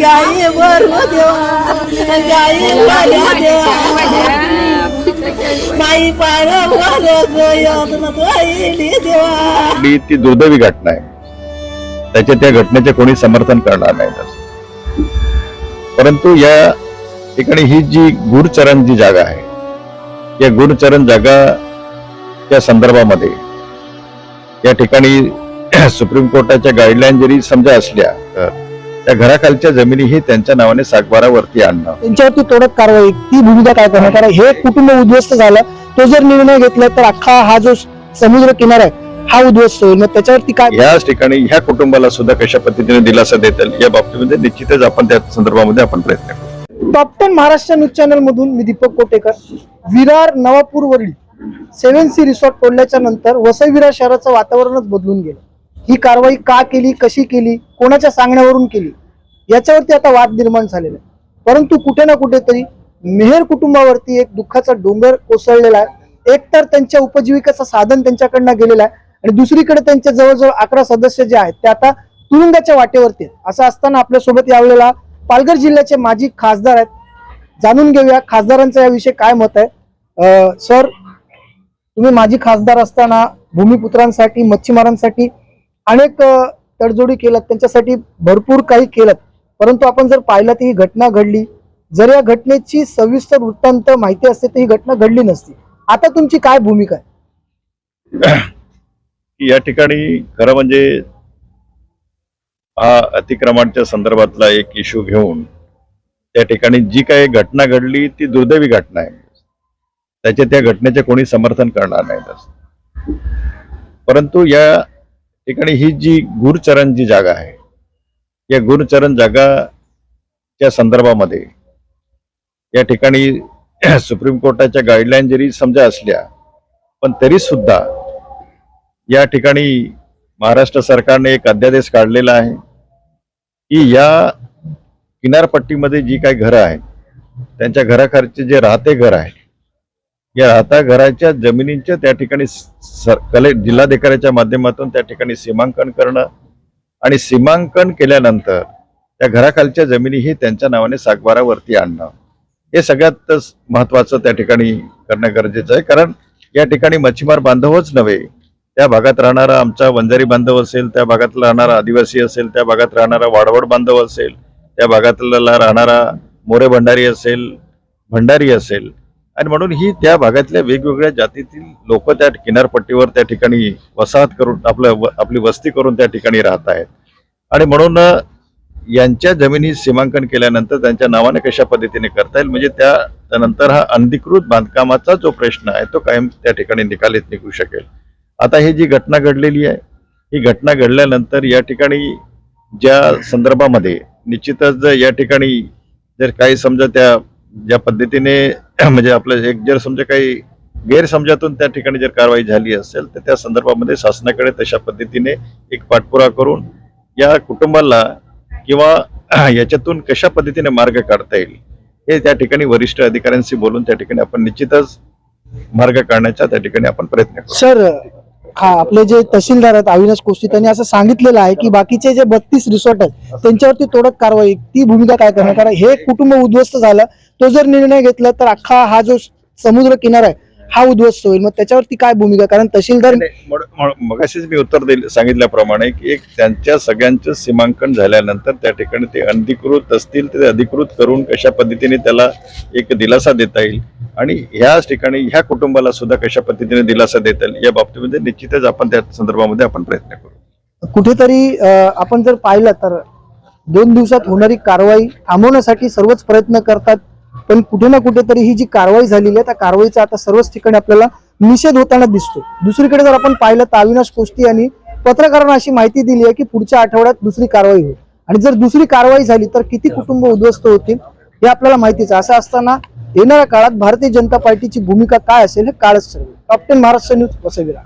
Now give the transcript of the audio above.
गाई भरू देवा गाई पाण्या देवा माई पाण्या देवा आपली ती दुर्दैवी घटना आहे. त्याच्या त्या घटनेचे कोणी समर्थन करणार नाही परंतु या ठिकाणी ही जी गुरचरण जी जागा आहे या गुरचरण जागा त्या संदर्भामध्ये या ठिकाणी सुप्रीम कोर्टाच्या गाईडलाईन जरी समजा असल्या तर त्या घराखालच्या जमिनी ही त्यांच्या नावाने सातबारावरती आणणं. त्यांच्यावरती तोडक कारवाई ती भूमिका काय करणार? कारण हे कुटुंब उद्ध्वस्त झालं तो जर निर्णय घेतला तर अख्खा हा जो समुद्र किनारा आहे हा उद्ध्वस्त होईल. मग त्याच्यावरती काय? याच ठिकाणी ह्या कुटुंबाला सुद्धा कशा पद्धतीने दिलासा देता येईल या बाबतीमध्ये निश्चितच आपण त्या संदर्भामध्ये आपण प्रयत्न करू. Top ten Maharashtra news channel मधून मी Deepak Kotekar. Virar Navapur Worli seven sea resort तोडल्याच्या नंतर वसई विरार शहराचं वातावरणच बदलून गेलं. ही कारवाई का केली कशी केली कोणाच्या सांगण्यावरून केली याच्यावरती आता वाद निर्माण झालेला आहे. परंतु कुठे ना कुठेतरी मेहर कुटुंबावरती एक दुःखाचा डोंगर कोसळलेला आहे. एक तर त्यांच्या उपजीविकेचं साधन त्यांच्याकडनं गेलेलं आहे आणि दुसरीकडे त्यांच्या जवळजवळ अकरा सदस्य जे आहेत ते आता तुरुंगाच्या वाटेवरती आहेत. असं असताना आपल्यासोबत यावेळेला पालघर जिल्ह्याचे माजी खासदार आहेत. जाणून घेऊया खासदारांचं याविषयी काय मत आहे. सर तुम्ही माजी खासदार असताना भूमिपुत्रांसाठी मच्छीमारांसाठी अनेक तडजोडी केल्यात त्यांच्यासाठी भरपूर काही केलं परंतु आपण जर पाहिलं तर ही घटना घडली. जर या घटनेची सविस्तर वृत्तांत माहिती असते तर ही घटना घडली नसती. आता तुमची काय भूमिका आहे? या ठिकाणी खरं म्हणजे हा अतिक्रमणाच्या संदर्भातला एक इश्यू घेऊन त्या ठिकाणी जी काही घटना घडली ती दुर्दैवी घटना आहे. त्याच्या त्या घटनेचे कोणी समर्थन करणार नाही परंतु या ठिकाणी ही जी गुरचरण जी जागा आहे या गुरुचरण जागाच्या संदर्भामध्ये या ठिकाणी सुप्रीम कोर्टाच्या गाईडलाईन जरी समजा असल्या पण तरी सुद्धा या ठिकाणी महाराष्ट्र सरकारने एक अध्यादेश काढलेला आहे की या किनारपट्टीमध्ये जी काही घरं आहेत त्यांच्या घराखालचे जे राहते घर आहे या राहता घराच्या जमिनींच्या त्या ठिकाणी सर कले जिल्हाधिकाऱ्याच्या माध्यमातून त्या ठिकाणी सीमांकन करणं आणि सीमांकन केल्यानंतर त्या घराखालच्या जमिनीही त्यांच्या नावाने सातबारावरती आणणं. हे सगळ्यात महत्वाचं त्या ठिकाणी करणं गरजेचं आहे. कारण या ठिकाणी मच्छीमार बांधवच नव्हे. त्या भागात राहणारा आमचा वंजारी बांधव असेल त्या भागात राहणारा आदिवासी असेल त्या भागात राहणारा वाडवड बांधव असेल त्या भागातला राहणारा मोरे भंडारी असेल भंडारी असेल आणि म्हणून ही त्या भागातल्या वेगवेगळ्या जातीतील लोक त्या किनारपट्टीवर त्या ठिकाणी वसाहत करून आपलं व- आपली वस्ती करून त्या ठिकाणी राहत आहेत. आणि म्हणून यांच्या जमिनी सीमांकन केल्यानंतर त्यांच्या नावाने कशा पद्धतीने करता येईल? म्हणजे त्या त्यानंतर हा अनधिकृत बांधकामाचा जो प्रश्न आहे तो कायम त्या ठिकाणी निकालीत निघू शकेल. आता ही जी घटना घडलेली आहे ही घटना घडल्यानंतर या ठिकाणी ज्या संदर्भामध्ये निश्चितच जर या ठिकाणी जर काही समजा त्या ज्या पद्धतीने म्हणजे आपलं एक जर समजा काही गैरसमजातून त्या ठिकाणी जर कारवाई झाली असेल तर त्या संदर्भामध्ये शासनाकडे तशा पद्धतीने एक पाठपुरा करून या कुटुंबाला किंवा याच्यातून कशा पद्धतीने मार्ग काढता येईल हे त्या ठिकाणी वरिष्ठ अधिकाऱ्यांशी बोलून त्या ठिकाणी आपण निश्चितच मार्ग काढण्याचा त्या ठिकाणी आपण प्रयत्न करू. सर हा आपले जे तहसीलदार आहेत अविनाश कोस्ती त्यांनी असं सांगितलेलं आहे की बाकीचे जे बत्तीस रिसॉर्ट आहेत त्यांच्यावरती तोडक कारवाई ती भूमिका काय करणार? कारण हे कुटुंब उद्ध्वस्त झालं तो जर निर्णय घेतला तर अख्खा हा जो समुद्र किनारा आहे हा उद्ध्वस्त होईल. मग त्याच्यावरती काय भूमिका? कारण तहसीलदार मगाशीच मी उत्तर दिल सांगितल्याप्रमाणे की एक त्यांच्या सगळ्यांचं सीमांकन झाल्यानंतर त्या ठिकाणी ते अधिकृत असतील ते अधिकृत करून कशा पद्धतीने त्याला एक दिलासा देता येईल? आणि ह्याच ठिकाणी ह्या कुटुंबाला सुद्धा कशा पद्धतीने दिलासा देता येईल या बाबतीमध्ये निश्चितच आपण त्या संदर्भामध्ये आपण प्रयत्न करू. कुठेतरी आपण जर पाहिलं तर दोन दिवसात होणारी कारवाई थांबवण्यासाठी सर्वच प्रयत्न करतात पण कुठे ना कुठेतरी ही जी कारवाई झालेली आहे त्या कारवाईचा आता सर्वच ठिकाणी आपल्याला निषेध होताना दिसतो दुसरीकडे जर आपण पाहिलं तर अविनाश कोस्ती यांनी पत्रकारांना अशी माहिती दिली आहे की पुढच्या आठवड्यात दुसरी कारवाई होईल. आणि जर दुसरी कारवाई झाली तर किती कुटुंब उद्ध्वस्त होतील हे आपल्याला माहितीच आहे. असं असताना येणाऱ्या काळात भारतीय जनता पार्टीची भूमिका काय असेल हे काळच ठरवेल. Captain Maharashtra news वसविरा